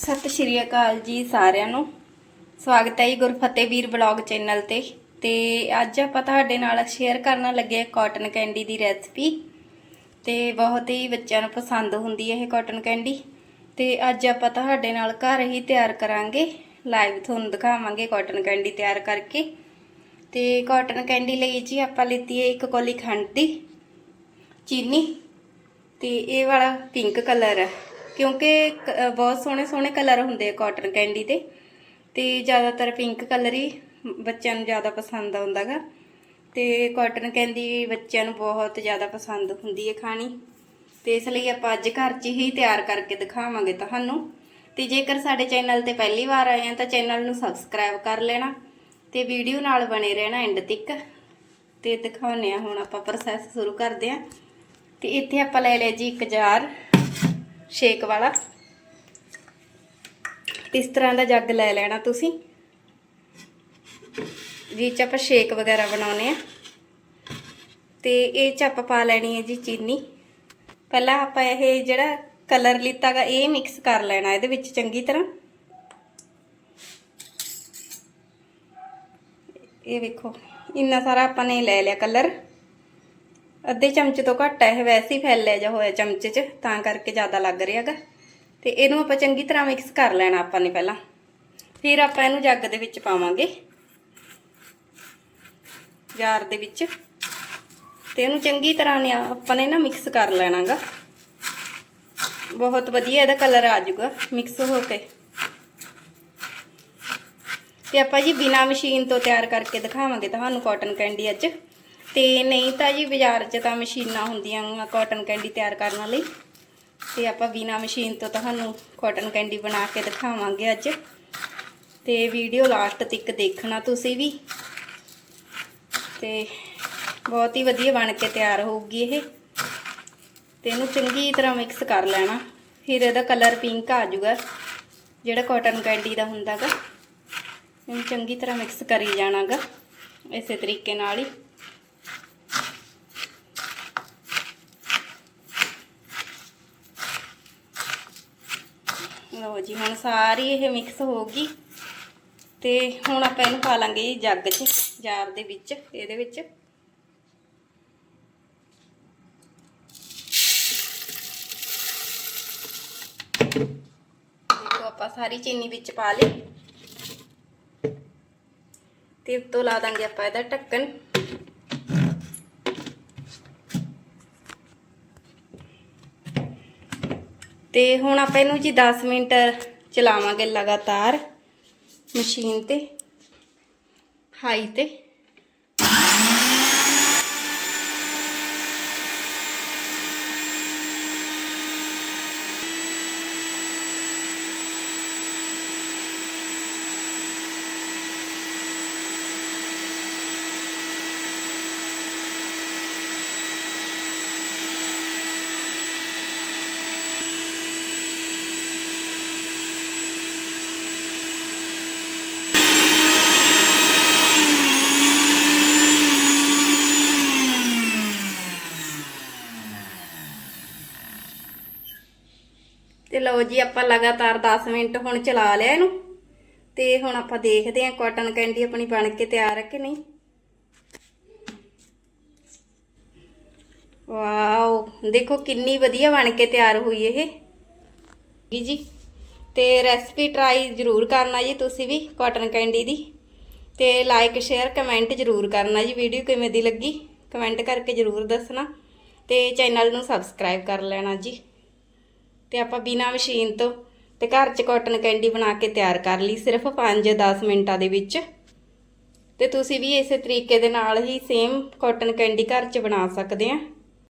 ਸਤਿ ਸ਼੍ਰੀ ਅਕਾਲ ਜੀ ਸਾਰਿਆਂ ਨੂੰ। ਸਵਾਗਤ ਹੈ ਜੀ ਗੁਰਫਤਿਹ ਵੀਰ ਬਲੌਗ ਚੈਨਲ ਤੇ। ਤੇ ਅੱਜ ਆਪਾਂ ਤੁਹਾਡੇ ਨਾਲ ਸ਼ੇਅਰ ਕਰਨ ਲੱਗੇ ਕਾਟਨ ਕੈਂਡੀ ਦੀ ਰੈਸਪੀ ਤੇ ਬਹੁਤ ਹੀ ਬੱਚਿਆਂ ਨੂੰ ਪਸੰਦ ਹੁੰਦੀ ਹੈ ਇਹ ਕਾਟਨ ਕੈਂਡੀ ਤੇ ਅੱਜ ਆਪਾਂ ਤੁਹਾਡੇ ਨਾਲ ਘਰ ਹੀ ਤਿਆਰ ਕਰਾਂਗੇ। ਲਾਈਵ ਤੁਹਾਨੂੰ ਦਿਖਾਵਾਂਗੇ ਕਾਟਨ ਕੈਂਡੀ ਤਿਆਰ ਕਰਕੇ। ਤੇ ਕਾਟਨ ਕੈਂਡੀ ਲਈ ਜੀ ਆਪਾਂ ਲਿੱਤੀ ਹੈ ਇੱਕ ਕੋਲੀ ਖੰਡ ਦੀ ਚੀਨੀ। ਤੇ ਇਹ ਵਾਲਾ ਪਿੰਕ ਕਲਰ ਹੈ। ਕਿਉਂਕਿ ਕ- ਬਹੁਤ ਸੋਹਣੇ ਸੋਹਣੇ ਕਲਰ ਹੁੰਦੇ ਆ ਕਾਟਨ ਕੈਂਡੀ ਦੇ। ਤੇ ਜ਼ਿਆਦਾਤਰ ਪਿੰਕ ਕਲਰ ਹੀ ਬੱਚਿਆਂ ਨੂੰ ਜ਼ਿਆਦਾ ਪਸੰਦ ਆਉਂਦਾਗਾ ਤੇ ਕਾਟਨ ਕੈਂਡੀ ਬੱਚਿਆਂ ਨੂੰ ਬਹੁਤ ਜ਼ਿਆਦਾ ਪਸੰਦ ਹੁੰਦੀ ਹੈ ਖਾਣੀ। ਤੇ ਇਸ ਲਈ ਆਪਾਂ ਅੱਜ ਘਰ 'ਚ ਹੀ ਤਿਆਰ ਕਰਕੇ ਦਿਖਾਵਾਂਗੇ ਤੁਹਾਨੂੰ। ਤੇ ਜੇਕਰ ਸਾਡੇ ਚੈਨਲ ਤੇ ਪਹਿਲੀ ਵਾਰ ਆਏ ਆ ਤਾਂ ਚੈਨਲ ਨੂੰ ਸਬਸਕ੍ਰਾਈਬ ਕਰ ਲੈਣਾ ਤੇ ਵੀਡੀਓ ਨਾਲ ਬਣੇ ਰਹਿਣਾ ਐਂਡ ਤੱਕ। ਤੇ ਦਿਖਾਉਂਦੇ ਆ ਹੁਣ ਆਪਾਂ ਪ੍ਰੋਸੈਸ ਸ਼ੁਰੂ ਕਰਦੇ ਆ। ਤੇ ਇੱਥੇ ਆਪਾਂ ਲੈ ਲਿਆ ਜੀ ਇੱਕ ਜਾਰ ਸ਼ੇਕ ਵਾਲਾ। ਇਸ ਤਰ੍ਹਾਂ ਦਾ ਜੱਗ ਲੈ ਲੈਣਾ ਤੁਸੀਂ। ਜਿਹ ਚ ਆਪਾਂ ਸ਼ੇਕ ਵਗੈਰਾ ਬਣਾਉਨੇ ਆ। ਤੇ ਇਹ ਚ ਆਪਾਂ ਪਾ ਲੈਣੀ ਹੈ ਜੀ ਚੀਨੀ। ਪਹਿਲਾਂ ਆਪਾਂ ਇਹ ਜਿਹੜਾ ਕਲਰ ਲਿੱਤਾਗਾ ਇਹ ਮਿਕਸ ਕਰ ਲੈਣਾ ਇਹਦੇ ਵਿੱਚ ਚੰਗੀ ਤਰ੍ਹਾਂ। ਇਹ ਵੇਖੋ, ਇੰਨਾ ਸਾਰਾ ਆਪਾਂ ਨੇ ਲੈ ਲਿਆ ਕਲਰ। ਅੱਧੇ ਚਮਚ ਤੋਂ ਘੱਟ ਹੈ ਇਹ ਵੈਸੇ ਹੀ ਫੈਲਿਆ ਜਾ ਹੋਇਆ ਚਮਚੇ 'ਚ, ਤਾਂ ਕਰਕੇ ਜ਼ਿਆਦਾ ਲੱਗ ਰਿਹਾਗਾ ਤੇ ਇਹਨੂੰ ਆਪਾਂ ਚੰਗੀ ਤਰ੍ਹਾਂ ਮਿਕਸ ਕਰ ਲੈਣਾ ਆਪਾਂ ਨੇ ਪਹਿਲਾਂ। ਫਿਰ ਆਪਾਂ ਇਹਨੂੰ ਜੱਗ ਦੇ ਵਿੱਚ ਪਾਵਾਂਗੇ। ਜਾਰ ਦੇ ਵਿੱਚ। ਤੇ ਇਹਨੂੰ ਚੰਗੀ ਤਰ੍ਹਾਂ ਨੇ ਆਪਾਂ ਨੇ ਨਾ ਮਿਕਸ ਕਰ ਲੈਣਾਗਾ। ਬਹੁਤ ਵਧੀਆ ਇਹਦਾ ਕਲਰ ਆ ਜਾਊਗਾ ਮਿਕਸ ਹੋ ਕੇ। ਤੇ ਆਪਾਂ ਜੀ ਬਿਨਾ ਮਸ਼ੀਨ ਤੋਂ ਤਿਆਰ ਕਰਕੇ ਦਿਖਾਵਾਂਗੇ ਤੁਹਾਨੂੰ ਕਾਟਨ ਕੈਂਡੀ ਅੱਜ। ਤੇ ਨਹੀਂ ਤਾਂ ਜੀ ਬਾਜ਼ਾਰ 'ਚ ਤਾਂ ਮਸ਼ੀਨਾਂ ਹੁੰਦੀਆਂ ਕਾਟਨ ਕੈਂਡੀ ਤਿਆਰ ਕਰਨ ਲਈ ਤੇ ਆਪਾਂ ਬਿਨਾ ਮਸ਼ੀਨ ਤੋਂ ਤੁਹਾਨੂੰ ਕਾਟਨ ਕੈਂਡੀ ਬਣਾ ਕੇ ਦਿਖਾਵਾਂਗੇ ਅੱਜ। ਤੇ ਵੀਡੀਓ ਲਾਸਟ ਤੱਕ ਦੇਖਣਾ ਤੁਸੀਂ ਵੀ। ਤੇ ਬਹੁਤ ਹੀ ਵਧੀਆ ਬਣ ਕੇ ਤਿਆਰ ਹੋਊਗੀ ਇਹ। ਤੇ ਇਹਨੂੰ ਚੰਗੀ ਤਰ੍ਹਾਂ ਮਿਕਸ ਕਰ ਲੈਣਾ। ਫਿਰ ਇਹਦਾ ਕਲਰ ਪਿੰਕ ਆ ਜਾਊਗਾ, ਜਿਹੜਾ ਕਾਟਨ ਕੈਂਡੀ ਦਾ ਹੁੰਦਾਗਾ। ਇਹਨੂੰ ਚੰਗੀ ਤਰ੍ਹਾਂ ਮਿਕਸ ਕਰੀ ਜਾਣਾਗਾ, ਇਸੇ ਤਰੀਕੇ ਨਾਲ ਹੀ। ਲਓ ਜੀ, ਹੁਣ ਸਾਰੀ ਇਹ ਮਿਕਸ ਹੋ ਗਈ। ਤੇ ਹੁਣ ਆਪਾਂ ਇਹਨੂੰ ਪਾ ਲਾਂਗੇ ਜੀ ਜੱਗ 'ਚ, ਜਾਰ ਦੇ ਵਿੱਚ, ਇਹਦੇ ਵਿੱਚ। ਦੇਖੋ ਆਪਾਂ ਸਾਰੀ ਚੀਨੀ ਵਿੱਚ ਪਾ ਲਈ। ਤੇ ਉੱਤੋਂ ਲਾ ਦਾਂਗੇ ਆਪਾਂ ਇਹਦਾ ਢੱਕਣ। ਤੇ ਹੁਣ ਆਪਾਂ ਇਹਨੂੰ ਜੀ 10 ਮਿੰਟ ਚਲਾਵਾਂਗੇ ਲਗਾਤਾਰ ਮਸ਼ੀਨ ਤੇ ਹਾਈ ਤੇ। ਤੇ ਲਓ ਜੀ, ਆਪਾਂ ਲਗਾਤਾਰ 10 ਮਿੰਟ ਹੁਣ ਚਲਾ ਲਿਆ ਇਹਨੂੰ। ਤੇ ਹੁਣ ਆਪਾਂ ਦੇਖਦੇ ਹਾਂ ਕਾਟਨ ਕੈਂਡੀ ਆਪਣੀ ਬਣ ਕੇ ਤਿਆਰ ਹੈ ਕਿ ਨਹੀਂ। ਵਾਓ, ਦੇਖੋ ਕਿੰਨੀ ਵਧੀਆ ਬਣ ਕੇ ਤਿਆਰ ਹੋਈ ਇਹ। ਜੀ ਜੀ। ਤੇ ਰੈਸਪੀ ਟਰਾਈ ਜ਼ਰੂਰ ਕਰਨਾ ਜੀ ਤੁਸੀਂ ਵੀ ਕਾਟਨ ਕੈਂਡੀ ਦੀ। ਤੇ ਲਾਈਕ ਸ਼ੇਅਰ ਕਮੈਂਟ ਜ਼ਰੂਰ ਕਰਨਾ ਜੀ ਵੀਡੀਓ ਕਿਵੇਂ ਦੀ ਲੱਗੀ। ਕਮੈਂਟ ਕਰਕੇ ਜ਼ਰੂਰ ਦੱਸਣਾ। ਤੇ ਚੈਨਲ ਨੂੰ ਸਬਸਕ੍ਰਾਈਬ ਕਰ ਲੈਣਾ ਜੀ। ਤੇ ਆਪਾਂ ਬਿਨਾ ਮਸ਼ੀਨ ਤੋਂ ਤੇ ਘਰ 'ਚ ਕਾਟਨ ਕੈਂਡੀ ਬਣਾ ਕੇ ਤਿਆਰ ਕਰ ਲਈ ਸਿਰਫ 5-10 ਮਿੰਟਾਂ ਦੇ ਵਿੱਚ। ਤੇ ਤੁਸੀਂ ਵੀ ਇਸੇ ਤਰੀਕੇ ਦੇ ਨਾਲ ਹੀ ਸੇਮ ਕਾਟਨ ਕੈਂਡੀ ਘਰ 'ਚ ਬਣਾ ਸਕਦੇ ਆ।